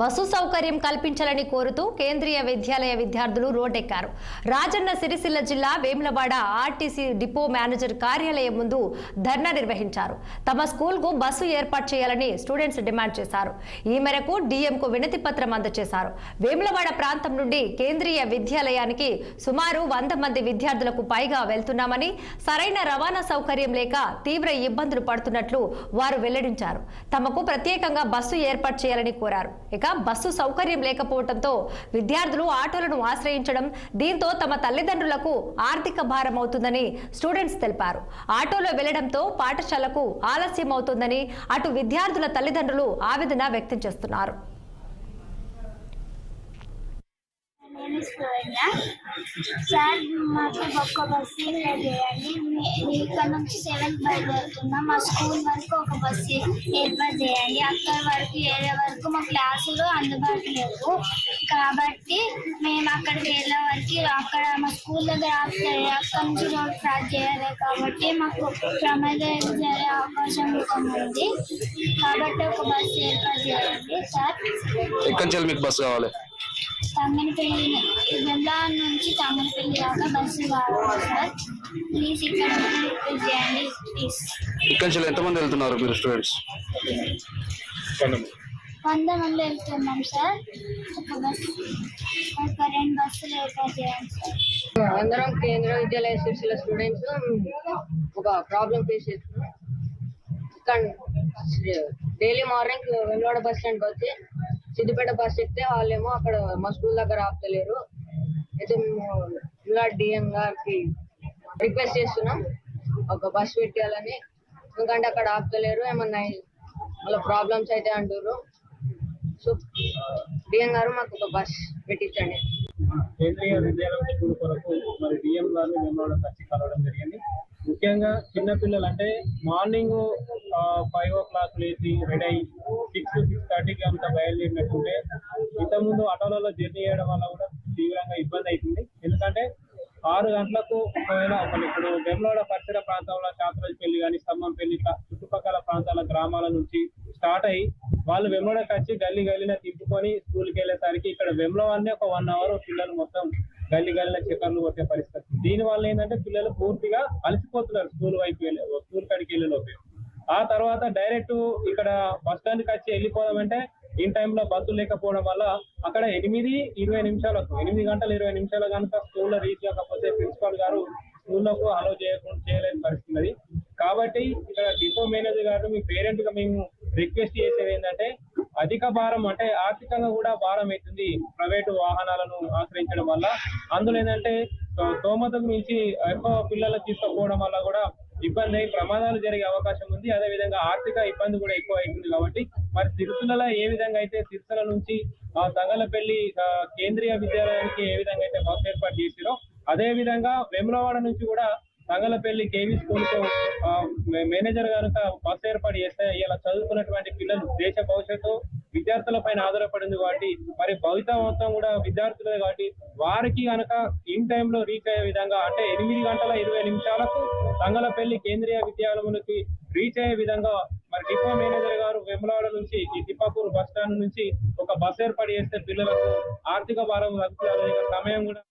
Bus సౌకర్యం కల్పించాలని కోరుతూ కేంద్రీయ విద్యాలయ విద్యార్థులు రోడ్డెక్కారు. రాజన్న సిరిసిల్ల జిల్లా వేములవాడ ఆర్టీసీ డిపో మేనేజర్ కార్యాలయం ముందు ధర్నా నిర్వహించారు. తమ స్కూల్కు బస్సు ఏర్పాటు చేయాలని స్టూడెంట్స్ డిమాండ్ చేశారు. ఈ మేరకు డీఎంకు వినతి పత్రం అందజేశారు. వేములవాడ ప్రాంతం నుండి కేంద్రీయ విద్యాలయానికి సుమారు వంద మంది విద్యార్థులకు పైగా వెళ్తున్నామని సరైన రవాణా సౌకర్యం లేక తీవ్ర ఇబ్బందులు పడుతున్నట్లు వారు వెల్లడించారు. తమకు ప్రత్యేకంగా బస్సు ఏర్పాటు చేయాలని కోరారు. ఇక బస్సు సౌకర్యం లేకపోవడంతో విద్యార్థులు ఆటోలను ఆశ్రయించడం దీంతో తమ తల్లిదండ్రులకు ఆర్థిక భారం అవుతుందని స్టూడెంట్స్ తెలిపారు. ఆటోలో వెళ్ళడంతో పాఠశాలకు ఆలస్యం అవుతుందని అటు విద్యార్థుల తల్లిదండ్రులు ఆవేదన వ్యక్తం చేస్తున్నారు. సార్ మాకు ఒక్క బస్సు చేయండి మీ- ఇక్కడ నుంచి సెవెంత్ బయలుదేరుతున్నాం. మా స్కూల్ వరకు ఒక బస్సు ఏర్పాటు చేయండి. అక్కడ వరకు ఏరియా వరకు మా క్లాసులు అందుబాటులో లేవు కాబట్టి మేము అక్కడికి వెళ్ళే వరకు అక్కడ మా స్కూల్ దగ్గర ఆపుతాయి అక్కడ నుంచి రోడ్ క్రాస్ చేయాలి కాబట్టి మాకు ప్రమాదం జరిగే అవకాశం ఉంది. కాబట్టి ఒక బస్సు ఏర్పాటు చేయండి సార్. ఎక్కడి నుంచి మీకు బస్సు కావాలి? నుంచి దాకా బస్సు కావాలి సార్ ప్లీజ్ ఇక్కడ రిక్వెస్ట్ చేయండి ప్లీజ్ ఇక్కడి నుంచి ఎంతమంది వెళ్తున్నారు మీరు స్టూడెంట్స్? వంద మంది వెళ్తున్నాం సార్ ఒక బస్సు ఒక రెండు బస్సులు ఏర్పాటు చేయండి సార్ అందరం కేంద్ర విద్యాలయ సిరిసిల్ల స్టూడెంట్స్ ఒక ప్రాబ్లం ఫేస్ చేస్తున్నాం. ఇక్కడ డైలీ మార్నింగ్ వెలువాడ బస్ స్టాండ్కి వచ్చి సిద్దిపేట బస్ ఎక్కితే వాళ్ళేమో అక్కడ మా స్కూల్ దగ్గర ఆపుతలేరు. అయితే మేము ఇలా డిఎం గారికి రిక్వెస్ట్ చేస్తున్నాం. ఒక బస్ పెట్టాలని. ఎందుకంటే అక్కడ ఆపుతలేరు ఏమన్నా మళ్ళీ ప్రాబ్లమ్స్ అయితే అంటారు సో డిఎం గారు మాకు ఒక బస్ పెట్టించండి. కేంద్రీయ విద్యాలయం కొరకు మరి డిఎం గారు మేము వచ్చి కలవడం జరిగింది. ముఖ్యంగా చిన్నపిల్లలు అంటే మార్నింగ్ ఫైవ్ ఓ క్లాక్ లేచి రెడీ అయ్యి సిక్స్ సిక్స్ థర్టీకి అంతా బయలుదేరినట్టుంటే ఇంతకుముందు ఆటోలలో జర్నీ చేయడం వల్ల కూడా తీవ్రంగా ఇబ్బంది అవుతుంది. ఎందుకంటే ఆరు గంటలకు ఒకవేళ ఒకళ్ళు ఇప్పుడు వెమ్లవాడ పరిసర ప్రాంతంలో పెళ్ళి కానీ స్తంభం పెళ్ళి ఇట్లా చుట్టుపక్కల ప్రాంతాల గ్రామాల నుంచి స్టార్ట్ అయ్యి వాళ్ళు వెమ్లవాడకి వచ్చి గల్లీ గల్లీన తిప్పుకొని స్కూల్కి వెళ్ళేసరికి ఇక్కడ వెమ్లవాడనే ఒక వన్ అవర్ పిల్లలు మొత్తం గల్లీ గల్లీన చక్కర్లు కొట్టే పరిస్థితి. దీని వల్ల ఏంటంటే పిల్లలు పూర్తిగా అలసిపోతున్నారు స్కూల్ వైపు వెళ్ళే స్కూల్ కాడికి వెళ్ళే లోపే. ఆ తర్వాత డైరెక్ట్ ఇక్కడ బస్ స్టాండ్కి వచ్చి వెళ్ళిపోదామంటే ఇన్ టైంలో బస్సు లేకపోవడం వల్ల అక్కడ ఎనిమిది ఇరవై నిమిషాలకు ఎనిమిది గంటల ఇరవై నిమిషాలు కనుక స్కూల్లో రీచ్ కాకపోతే ప్రిన్సిపాల్ గారు స్కూల్లోకి అలో చేయకుండా చేయలేని పరిస్థితున్నది కాబట్టి ఇక్కడ డిపో మేనేజర్ గారు మీ పేరెంట్గా మేము రిక్వెస్ట్ చేసేది ఏంటంటే అధిక భారం అంటే ఆర్థికంగా కూడా భారం అవుతుంది ప్రైవేటు వాహనాలను ఆశ్రయించడం వల్ల. అందులో ఏంటంటే తో- స్తోమతకు మించి ఎక్కువ పిల్లలు తీసుకుపోవడం వల్ల కూడా ఇబ్బంది అయ్యి ప్రమాదాలు జరిగే అవకాశం ఉంది. అదే విధంగా ఆర్థిక ఇబ్బంది కూడా ఎక్కువ అవుతుంది కాబట్టి మరి సిరిసిల్లలో ఏ విధంగా అయితే సిరిసిల్ల నుంచి ఆ తంగలపల్లి కేంద్రీయ విద్యాలయానికి ఏ విధంగా అయితే బస్సు ఏర్పాటు చేసిరో అదే విధంగా వేములవాడ నుంచి కూడా తంగలపల్లి కేవీ స్కూల్కు మేనేజర్ కనుక బస్సు ఏర్పాటు చేస్తే ఇలా చదువుకున్నటువంటి పిల్లలు దేశ భవిష్యత్తు విద్యార్థుల పైన ఆధారపడింది కాబట్టి మరి భవిత మొత్తం కూడా విద్యార్థులే కాబట్టి వారికి కనుక ఇన్ టైంలో రీచ్ అయ్యే విధంగా అంటే ఎనిమిది గంటల ఇరవై నిమిషాలకు తంగలపల్లి కేంద్రీయ విద్యాలయంలోకి రీచ్ అయ్యే విధంగా మరి డిపో మేనేజర్ గారు వెములవాడ నుంచి ఈ తిప్పాపూర్ బస్ స్టాండ్ నుంచి ఒక బస్ ఏర్పాటు చేస్తే పిల్లలకు ఆర్థిక భారం తగ్గుతుంది. సమయం కూడా